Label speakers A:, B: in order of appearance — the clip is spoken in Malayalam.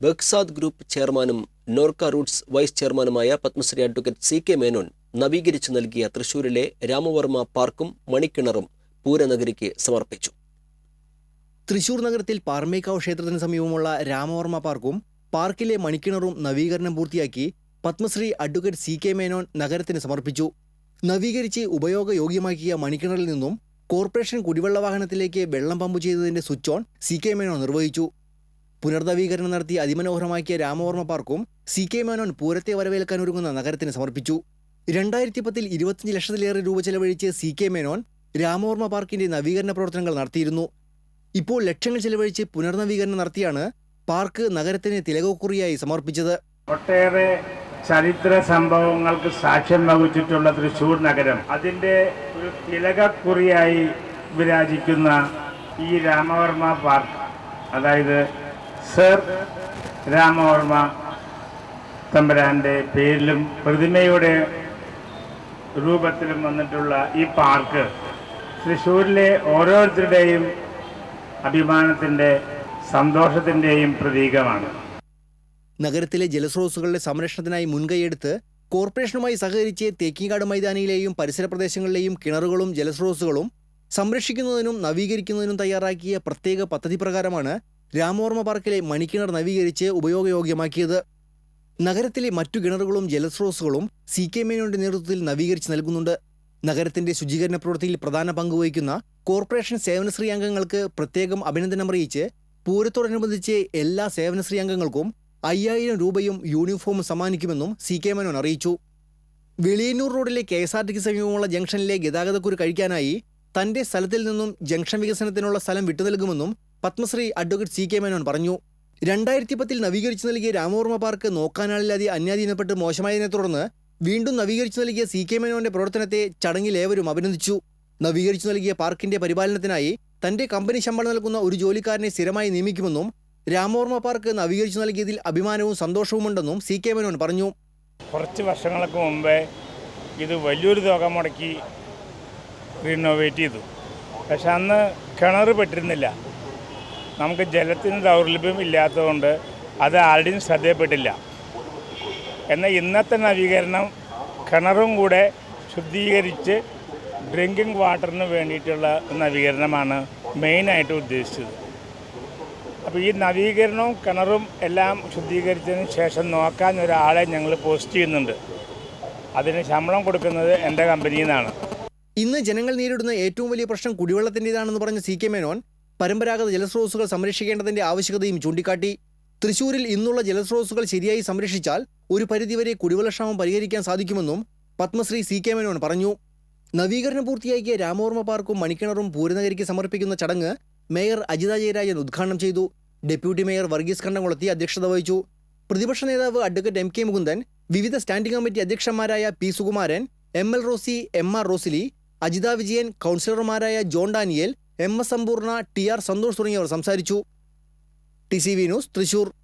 A: ബക്സാദ് ഗ്രൂപ്പ് ചെയർമാനും നോർക്ക റൂട്ട്സ് വൈസ് ചെയർമാനുമായ Padmashri advocate C K Menon നവീകരിച്ചു നൽകിയ തൃശൂരിലെ രാമവർമ്മ പാർക്കും മണിക്കിണറും പൂരനഗരിക്ക് സമർപ്പിച്ചു.
B: തൃശൂർ നഗരത്തിൽ പാർമേക്കാവ് ക്ഷേത്രത്തിന് സമീപമുള്ള രാമവർമ്മ പാർക്കും പാർക്കിലെ മണിക്കിണറും നവീകരണം പൂർത്തിയാക്കി Padmashri advocate C K Menon നഗരത്തിന് സമർപ്പിച്ചു. നവീകരിച്ച് ഉപയോഗയോഗ്യമാക്കിയ മണിക്കിണറിൽ നിന്നും കോർപ്പറേഷൻ കുടിവെള്ള വാഹനത്തിലേക്ക് വെള്ളം പമ്പ് ചെയ്തതിന്റെ switch on C K Menon നിർവഹിച്ചു. പുനർനവീകരണം നടത്തി അതിമനോഹരമാക്കിയ രാമവർമ്മ പാർക്കും സി കെ മേനോൻ പൂരത്തെ വരവേൽക്കാൻ ഒരുങ്ങുന്ന നഗരത്തിന് സമർപ്പിച്ചു. രണ്ടായിരത്തി പത്തിൽ ഇരുപത്തിയഞ്ച് ലക്ഷത്തിലേറെ രൂപ ചെലവഴിച്ച് സി കെ മേനോൻ രാമവർമ്മ പാർക്കിന്റെ നവീകരണ പ്രവർത്തനങ്ങൾ നടത്തിയിരുന്നു. ഇപ്പോൾ ലക്ഷങ്ങൾ ചെലവഴിച്ച് പുനർനവീകരണം നടത്തിയാണ് പാർക്ക് നഗരത്തിന് തിലകക്കുറിയായി സമർപ്പിച്ചത്.
C: ഒട്ടേറെ ചരിത്ര സംഭവങ്ങൾക്ക് സാക്ഷ്യം വഹിച്ചിട്ടുള്ള തൃശൂർ നഗരം അതിന്റെ ഒരു തിലകക്കുറിയായി വിരാജിക്കുന്ന ഈ രാമവർമ്മ പാർക്ക് അതായത് സർ രാമവർമ്മ തമ്പുരാന്റെ പേരിലും പ്രതിമയുടെ രൂപത്തിലും വന്നിട്ടുള്ള ഈ പാർക്ക് തൃശ്ശൂരിലെ ഓരോരുത്തരുടെയും അഭിമാനത്തിന്റെ സന്തോഷത്തിന്റെയും പ്രതീകമാണ്.
B: നഗരത്തിലെ ജലസ്രോതസ്സുകളുടെ സംരക്ഷണത്തിനായി മുൻകൈയെടുത്ത് കോർപ്പറേഷനുമായി സഹകരിച്ച് തേക്കിങ്കാട് മൈതാനിയിലെയും പരിസര പ്രദേശങ്ങളിലെയും കിണറുകളും ജലസ്രോതസ്സുകളും സംരക്ഷിക്കുന്നതിനും നവീകരിക്കുന്നതിനും തയ്യാറാക്കിയ പ്രത്യേക പദ്ധതി പ്രകാരമാണ് രാമവർമ്മ പാർക്കിലെ മണിക്കിണർ നവീകരിച്ച് ഉപയോഗയോഗ്യമാക്കിയത്. നഗരത്തിലെ മറ്റു കിണറുകളും ജലസ്രോതസ്സുകളും സി കെ മേനോന്റെ നേതൃത്വത്തിൽ നവീകരിച്ച് നൽകുന്നുണ്ട്. നഗരത്തിന്റെ ശുചീകരണ പ്രവൃത്തിയിൽ പ്രധാന പങ്കുവഹിക്കുന്ന കോർപ്പറേഷൻ സേവനശ്രീ അംഗങ്ങൾക്ക് പ്രത്യേകം അഭിനന്ദനം അറിയിച്ച് പൂരത്തോടനുബന്ധിച്ച് എല്ലാ സേവനശ്രീ അംഗങ്ങൾക്കും അയ്യായിരം രൂപയും യൂണിഫോമും സമ്മാനിക്കുമെന്നും സി കെ മേനോൻ അറിയിച്ചു. വെളിയന്നൂർ റോഡിലെ കെ എസ് ആർ ടിക്ക് സമീപമുള്ള ജംഗ്ഷനിലെ ഗതാഗതക്കുരു കഴിക്കാനായി തന്റെ സ്ഥലത്തിൽ നിന്നും ജംഗ്ഷൻ വികസനത്തിനുള്ള സ്ഥലം വിട്ടുനൽകുമെന്നും Padmashri advocate C K Menon പറഞ്ഞു രണ്ടായിരത്തി പത്തിൽ നവീകരിച്ചു നൽകിയ രാമവർമ്മ പാർക്ക് നോക്കാനാളില്ലാതെ അന്യാധീനപ്പെട്ട് മോശമായതിനെ തുടർന്ന് വീണ്ടും നവീകരിച്ചു നൽകിയ സി കെ മേനോന്റെ പ്രവർത്തനത്തെ ചടങ്ങിൽ ഏവരും അഭിനന്ദിച്ചു. നവീകരിച്ചു നൽകിയ പാർക്കിന്റെ പരിപാലനത്തിനായി തന്റെ കമ്പനി ശമ്പളം നൽകുന്ന ഒരു ജോലിക്കാരനെ സ്ഥിരമായി നിയമിക്കുമെന്നും രാമവർമ്മ പാർക്ക് നവീകരിച്ചു നൽകിയതിൽ അഭിമാനവും സന്തോഷവുമുണ്ടെന്നും സി കെ മേനോൻ പറഞ്ഞു.
C: കുറച്ച് വർഷങ്ങൾക്ക് മുമ്പേ ഇത് വലിയൊരു തുക മുടക്കി റിനോവേറ്റ് ചെയ്തു. പക്ഷെ അന്ന് കിണർ പെട്ടിരുന്നില്ല. നമുക്ക് ജലത്തിന് ദൗർലഭ്യം ഇല്ലാത്തതുകൊണ്ട് അത് ആരുടെയും ശ്രദ്ധയപ്പെട്ടില്ല എന്നാൽ ഇന്നത്തെ നവീകരണം കിണറും കൂടെ ശുദ്ധീകരിച്ച് ഡ്രിങ്കിങ് വാട്ടറിന് വേണ്ടിയിട്ടുള്ള നവീകരണമാണ് മെയിനായിട്ട് ഉദ്ദേശിച്ചത്. അപ്പോൾ ഈ നവീകരണവും കിണറും എല്ലാം ശുദ്ധീകരിച്ചതിന് ശേഷം നോക്കാൻ ഒരാളെ ഞങ്ങൾ പോസ്റ്റ് ചെയ്യുന്നുണ്ട്. അതിന് ശമ്പളം കൊടുക്കുന്നത് എന്റെ കമ്പനിയിൽ നിന്നാണ്.
B: ഇന്ന് ജനങ്ങൾ നേരിടുന്ന ഏറ്റവും വലിയ പ്രശ്നം കുടിവെള്ളത്തിന്റെതാണെന്ന് പറഞ്ഞ സി കെ മേനോൻ പരമ്പരാഗത ജലസ്രോതസ്സുകൾ സംരക്ഷിക്കേണ്ടതിന്റെ ആവശ്യകതയും ചൂണ്ടിക്കാട്ടി. തൃശൂരിൽ ഇന്നുള്ള ജലസ്രോതസ്സുകൾ ശരിയായി സംരക്ഷിച്ചാൽ ഒരു പരിധിവരെ കുടിവെള്ളക്ഷാമം പരിഹരിക്കാൻ സാധിക്കുമെന്നും പത്മശ്രീ സി കെ മേനോൻ പറഞ്ഞു. നവീകരണം പൂർത്തിയാക്കിയ രാമവർമ്മ പാർക്കും മണിക്കിണറും പൂരനഗരിക്ക് സമർപ്പിക്കുന്ന ചടങ്ങ് മേയർ അജിത ജയരാജൻ ഉദ്ഘാടനം ചെയ്തു. ഡെപ്യൂട്ടി മേയർ വർഗീസ് കണ്ണംകുളത്തി അധ്യക്ഷത വഹിച്ചു. പ്രതിപക്ഷ നേതാവ് അഡ്വക്കേറ്റ് എം കെ മുകുന്ദൻ വിവിധ standing committee അധ്യക്ഷന്മാരായ P Sukumaran M L Rosy M R Rosily Ajitha Vijayan കൗൺസിലർമാരായ John Daniel M S Sampoorna T R Santhosh തുടങ്ങിയവർ സംസാരിച്ചു. T C V news Thrissur.